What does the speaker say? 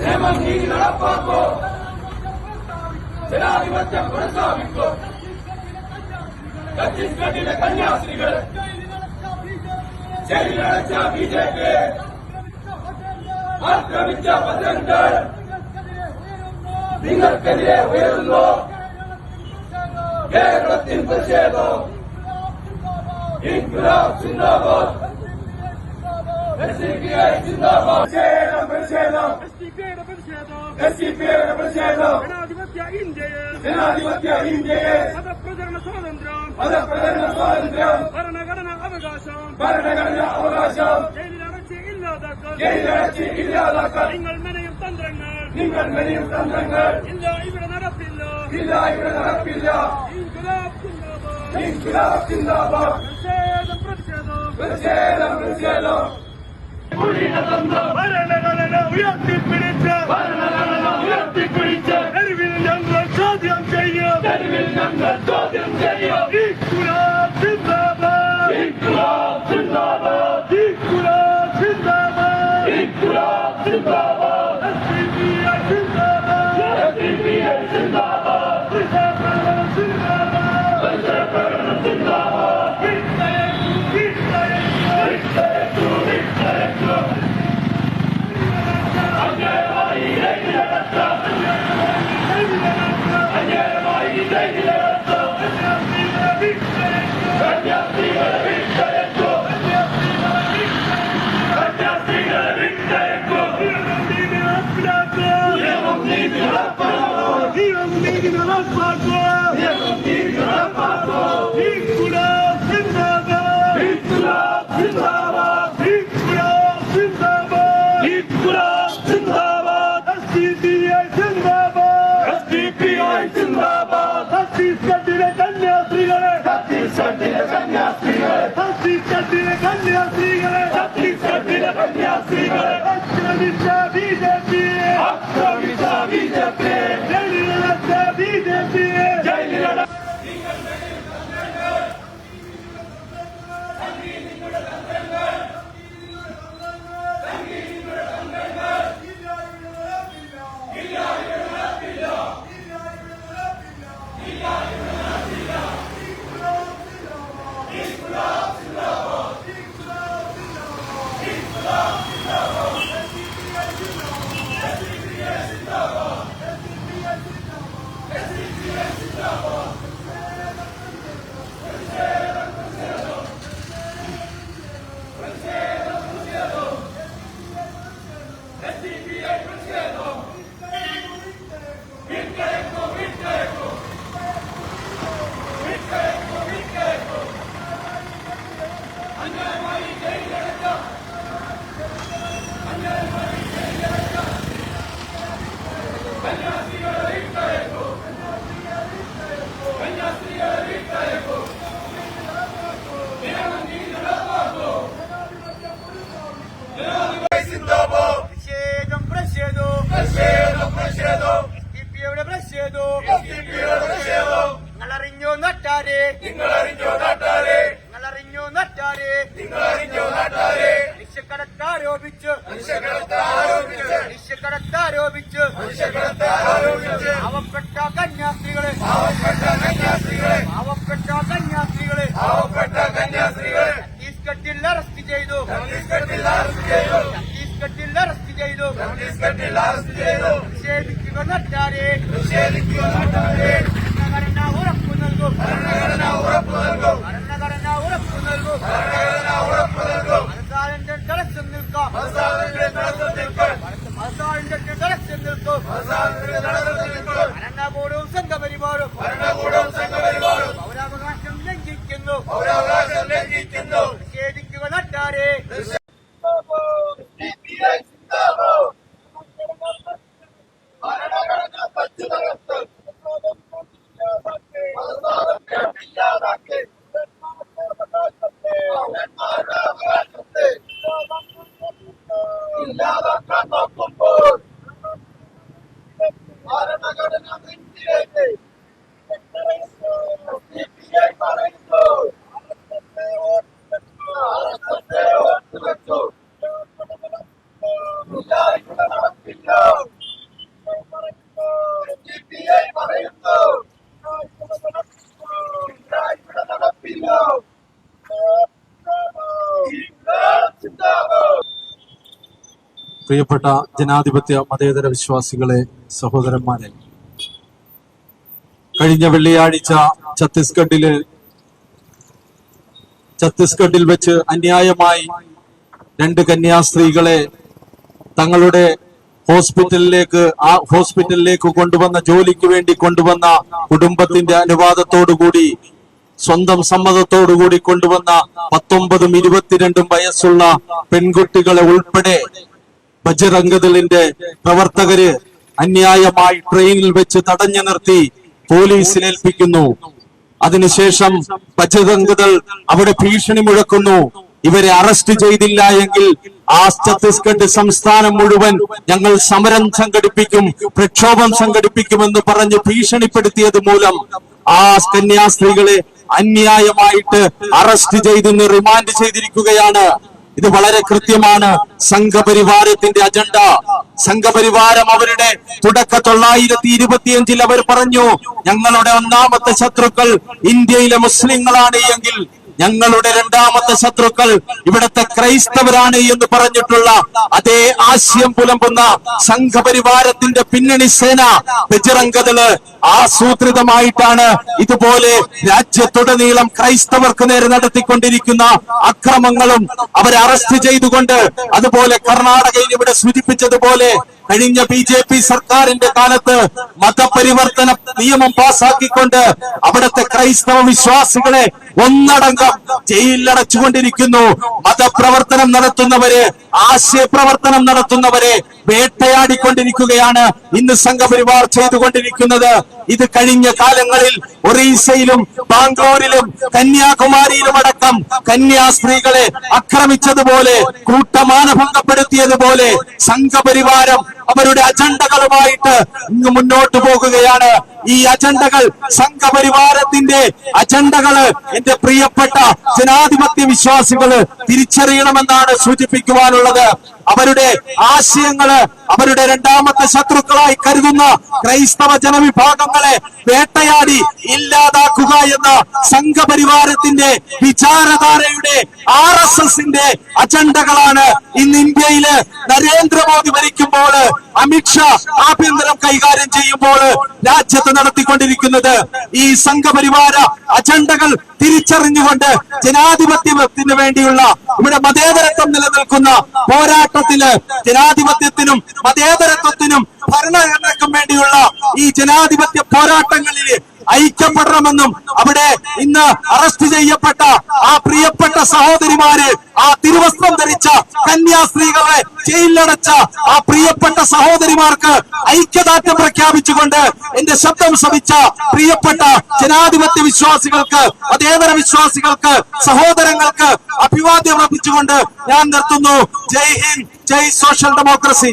നിയമം നീതി നടപ്പാക്കോ? ജനാധിപത്യം പുനഃസ്ഥാപിക്കോ? ഛത്തീസ്ഗഡിലെ കന്യാസ്ത്രീകൾ ജയിലടച്ച ബി ജെ പി ആക്രമിച്ച പത്രങ്ങൾ നിങ്ങൾക്കെതിരെ ഉയരുന്നു. കേരളത്തിൽ പ്രതിഷേധം. ഇൻകുലാബ് സിന്ദാബാദ് ജനാധിപത്യ ഇന്ത്യയെ ജനാധിപത്യ ഇന്ത്യയെ മതപ്രചരണ സ്വാതന്ത്ര്യം മതപ്രചരണ സ്വാതന്ത്ര്യം ഭരണഘടന അവകാശം ഭരണഘടന അവകാശം ജയിലിലടച്ച് ഇല്ലാതാക്കാൻ ജയിലടച്ച് ഇല്ലാതാക്കാൻ നിങ്ങൾ മെനയും തന്ത്രങ്ങൾ നിങ്ങൾ മെനിയും തന്ത്രങ്ങൾ ഇല്ല ഇവിടെ നടപ്പില്ല ഇല്ല ഇവിടെ നടപ്പില്ല ഇൻകുലാബ് സിന്ദാബാദ് പ്രതിഷേധം പ്രതിഷേധം പ്രതിഷേധം പ്രതിഷേധം ഭരണഘടന ഉയർത്തിപ്പിടിച്ച് ഭരണഘടന ഉയർത്തിപ്പിടിച്ച് തെരുവിൽ ഞങ്ങൾ ചോദ്യം ചെയ്യും. തെരുവിൽ ഞങ്ങൾ ചോദ്യം ചെയ്യും ഇൻകുലാബ് ഛത്തീസ്ഗഡിലെ നിങ്ങളറിഞ്ഞോ നട്ടാരെ? നിങ്ങൾ അറിഞ്ഞോ നാട്ടാരെ? മനുഷ്യക്കടത്ത് ആരോപിച്ച് മനുഷ്യക്കടത്ത് ആരോപിച്ച് പാവപ്പെട്ട കന്യാസ്ത്രീകളെ. പാവപ്പെട്ട കന്യാസ്ത്രീകളെ. ഛത്തീസ്ഗഡിൽ അറസ്റ്റ് ചെയ്തു. ഛത്തീസ്ഗഡിൽ അറസ്റ്റ് ചെയ്തു. നിഷേധിക്കുക നട്ടാരെ. നിഷേധിക്കുക നാട്ടാരെ. ഭരണഘടന ഉറപ്പു നൽകും. ഭരണഘടന ഉറപ്പു നൽകും. നൽകും ഭരണഘടന ഉറപ്പു നൽകും മതസാറിന്റെ തടസ്സം നിൽക്കാം മതസാറിന്റെ പ്രിയപ്പെട്ട ജനാധിപത്യ മതേതര വിശ്വാസികളെ സഹോദരന്മാരെ കഴിഞ്ഞ വെള്ളിയാഴ്ച ഛത്തീസ്ഗഡിൽ ഛത്തീസ്ഗഡിൽ വെച്ച് അന്യായമായി രണ്ട് കന്യാസ്ത്രീകളെ തങ്ങളുടെ ഹോസ്പിറ്റലിലേക്ക് ആ ഹോസ്പിറ്റലിലേക്ക് കൊണ്ടുവന്ന ജോലിക്ക് വേണ്ടി കൊണ്ടുവന്ന കുടുംബത്തിന്റെ അനുവാദത്തോടുകൂടി സ്വന്തം സമ്മതത്തോടുകൂടി കൊണ്ടുവന്ന പത്തൊമ്പതും ഇരുപത്തിരണ്ടും വയസ്സുള്ള പെൺകുട്ടികളെ ഉൾപ്പെടെ ബജറംഗദളിന്റെ പ്രവർത്തകര് അന്യായമായി ട്രെയിനിൽ വെച്ച് തടഞ്ഞു നിർത്തി. പോലീസിൽ ഏൽപ്പിക്കുന്നു. അതിനുശേഷം ബജറംഗദൾ അവിടെ ഭീഷണി മുഴക്കുന്നു ഇവരെ അറസ്റ്റ് ചെയ്തില്ല എങ്കിൽ ആ ഛത്തീസ്ഗഡ് സംസ്ഥാനം മുഴുവൻ ഞങ്ങൾ സമരം സംഘടിപ്പിക്കും പ്രക്ഷോഭം സംഘടിപ്പിക്കുമെന്ന് പറഞ്ഞ് ഭീഷണിപ്പെടുത്തിയത് മൂലം ആ കന്യാസ്ത്രീകളെ അന്യായമായിട്ട് അറസ്റ്റ് ചെയ്തെന്ന് റിമാൻഡ് ചെയ്തിരിക്കുകയാണ്. ഇത് വളരെ കൃത്യമാണ്. സംഘപരിവാരത്തിന്റെ അജണ്ട. സംഘപരിവാരം അവരുടെ തുടക്ക തൊള്ളായിരത്തി ഇരുപത്തിയഞ്ചിൽ അവർ പറഞ്ഞു ഞങ്ങളുടെ ഒന്നാമത്തെ ശത്രുക്കൾ ഇന്ത്യയിലെ മുസ്ലിങ്ങളാണ് എങ്കിൽ ഞങ്ങളുടെ രണ്ടാമത്തെ ശത്രുക്കൾ ഇവിടത്തെ ക്രൈസ്തവരാണ് എന്ന് പറഞ്ഞിട്ടുള്ള അതേ ആശയം പുലമ്പുന്ന സംഘപരിവാരത്തിന്റെ പിന്നണി സേന ബജിറങ്കതിൽ ആസൂത്രിതമായിട്ടാണ് ഇതുപോലെ രാജ്യത്തുടനീളം ക്രൈസ്തവർക്ക് നേരെ നടത്തിക്കൊണ്ടിരിക്കുന്ന അക്രമങ്ങളും അവരെ അറസ്റ്റ് ചെയ്തുകൊണ്ട് അതുപോലെ കർണാടകയിൽ ഇവിടെ സൂചിപ്പിച്ചതുപോലെ കഴിഞ്ഞ ബി ജെ പി സർക്കാരിന്റെ കാലത്ത് മതപരിവർത്തന നിയമം പാസാക്കിക്കൊണ്ട് അവിടുത്തെ ക്രൈസ്തവ വിശ്വാസികളെ ഒന്നടങ്കം ജയിലിലടച്ചുകൊണ്ടിരിക്കുന്നു. മതപ്രവർത്തനം നടത്തുന്നവര് ആശയപ്രവർത്തനം നടത്തുന്നവരെ വേട്ടയാടിക്കൊണ്ടിരിക്കുകയാണ് ഇന്ന് സംഘപരിവാർ ചെയ്തുകൊണ്ടിരിക്കുന്നത്. ഇത് കഴിഞ്ഞ കാലങ്ങളിൽ ഒറീസയിലും ബാംഗ്ലൂരിലും കന്യാകുമാരിയിലും അടക്കം കന്യാസ്ത്രീകളെ ആക്രമിച്ചതുപോലെ കൂട്ടമാനഭംഗപ്പെടുത്തിയതുപോലെ സംഘപരിവാരം അവരുടെ അജണ്ടകളുമായിട്ട് ഇന്ന് മുന്നോട്ട് പോകുകയാണ്. ഈ അജണ്ടകൾ സംഘപരിവാരത്തിന്റെ അജണ്ടകൾ എന്റെ പ്രിയപ്പെട്ട ജനാധിപത്യ വിശ്വാസികൾ തിരിച്ചറിയണമെന്നാണ് സൂചിപ്പിക്കുവാനുള്ളത്. അവരുടെ ആശയങ്ങൾ അവരുടെ രണ്ടാമത്തെ ശത്രുക്കളായി കരുതുന്ന ക്രൈസ്തവ ജനവിഭാഗങ്ങളെ വേട്ടയാടി ഇല്ലാതാക്കുക എന്ന സംഘപരിവാരത്തിന്റെ വിചാരധാരയുടെ ആർ എസ് എസിന്റെ അജണ്ടകളാണ് ഇന്ന് ഇന്ത്യയിൽ നരേന്ദ്രമോദി ഭരിക്കുമ്പോൾ അമിത്ഷാ ആഭ്യന്തരം കൈകാര്യം ചെയ്യുമ്പോൾ രാജ്യത്ത് നടത്തിക്കൊണ്ടിരിക്കുന്നത്. ഈ സംഘപരിവാര അജണ്ടകൾ തിരിച്ചറിഞ്ഞുകൊണ്ട് ജനാധിപത്യത്തിന് വേണ്ടിയുള്ള ഇവിടെ മതേതരത്വം നിലനിൽക്കുന്ന പോരാട്ടത്തിൽ ജനാധിപത്യത്തിനും മതേതരത്വത്തിനും ഭരണഘടനയ്ക്കും വേണ്ടിയുള്ള ഈ ജനാധിപത്യ പോരാട്ടങ്ങളിൽ ഐക്യപ്പെടണമെന്നും അവിടെ ഇന്ന് അറസ്റ്റ് ചെയ്യപ്പെട്ട ആ പ്രിയപ്പെട്ട സഹോദരിമാര് ആ തിരുവസ്ത്രം ധരിച്ച കന്യാസ്ത്രീകളെ ജയിലിലടച്ച ആ പ്രിയപ്പെട്ട സഹോദരിമാർക്ക് ഐക്യദാർഢ്യം പ്രഖ്യാപിച്ചുകൊണ്ട് എന്റെ ശബ്ദം ശ്രമിച്ച പ്രിയപ്പെട്ട ജനാധിപത്യ വിശ്വാസികൾക്ക് മതേതര വിശ്വാസികൾക്ക് സഹോദരങ്ങൾക്ക് അഭിവാദ്യം അർപ്പിച്ചുകൊണ്ട് ഞാൻ നിർത്തുന്നു. ജയ് ഹിന്ദ് ജയ് സോഷ്യൽ ഡെമോക്രസി.